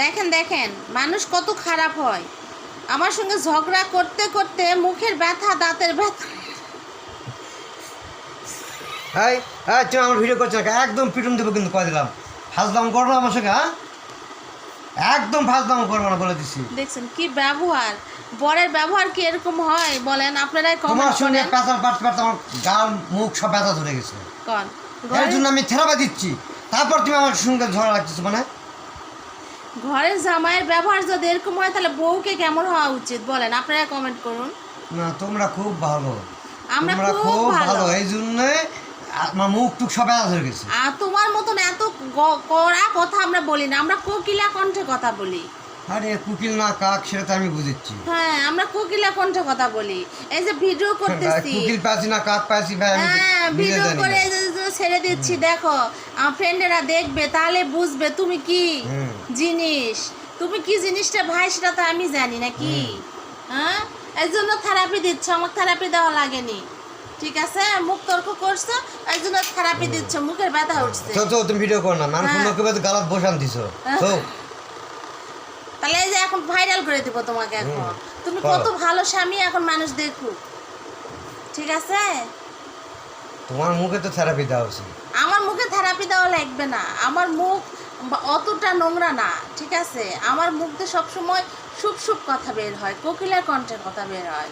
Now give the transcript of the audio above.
দেখেন দেখেন মানুষ কত খারাপ হয়। আমার সঙ্গে ঝগড়া করতে করতে মুখের ব্যথা দাঁতের ব্যথা। এই এই তুমি আমার ভিডিও করছ একদম পিটন দেবো কিন্তু কয়ে দিলাম। ফাজলাম করব না আমার সঙ্গে হ্যাঁ? একদম ফাজলাম করব না বলে দিছি। দেখছেন কি ব্যবহার? বরের ব্যবহার কি এরকম হয় বলেন? আপনারাই তোমার সঙ্গে করেন। পেঁচাল পাঠতে পারতে আমার গাল মুখ সব ব্যথা ধরে গেছে। কন। এর জন্য আমি থেরাপি দিচ্ছি। তারপর তুমি আমার সঙ্গে ঝগড়া লাগতেছো মানে? ঘরের জামাইয়ের ব্যবহার যদি এরকম হয় তাহলে বউকে কেমন হওয়া উচিত বলেন? আপনারা কমেন্ট করুন। না তোমরা খুব ভালো। আমরা খুব ভালো। এই জন্যে আমার মুখ টুক সব ব্যথা ধরে গেছে। আর তোমার মতন এত কড়া কথা আমরা বলি না। আমরা কোকিলা কণ্ঠে কথা বলি। আরে কুকিল না কাক সেটা তো আমি বুঝেছি। হ্যাঁ আমরা কোকিলা কণ্ঠে কথা বলি। এই যে ভিডিও করতেছি। কুকিল পাচ্ছি না কাক পাচ্ছি ভাই আমি হ্যাঁ ভিডিও করে ছেড়ে দিচ্ছি দেখো। ফ্রেন্ডেরা দেখবে তাহলে বুঝবে তুমি কি জিনিস। তুমি কি জিনিসটা ভাই সেটা তো আমি জানি নাকি হ্যাঁ এই জন্য থেরাপি দিচ্ছ আমার থেরাপি দেওয়া লাগেনি। ঠিক আছে? মুখ তর্ক করছ এই জন্য থেরাপি দিচ্ছ মুখের ব্যথা উঠছে। তো তো তুমি ভিডিও করো না। মানুষ হ্যাঁ। লোককে গালাত বসান দিছো। তো তাহলে এই যে এখন ভাইরাল করে দিব তোমাকে এখন। তুমি কত ভালো স্বামী এখন মানুষ দেখুক। ঠিক আছে? তোমার মুখে তো থেরাপি দেওয়া উচিত। আমার মুখে থেরাপি দেওয়া লাগবে না। আমার মুখ অতটা নোংরা না, ঠিক আছে? আমার মুখ দিয়ে সবসময় সুপ সুপ কথা বের হয়, কোকিলার কণ্ঠের কথা বের হয়।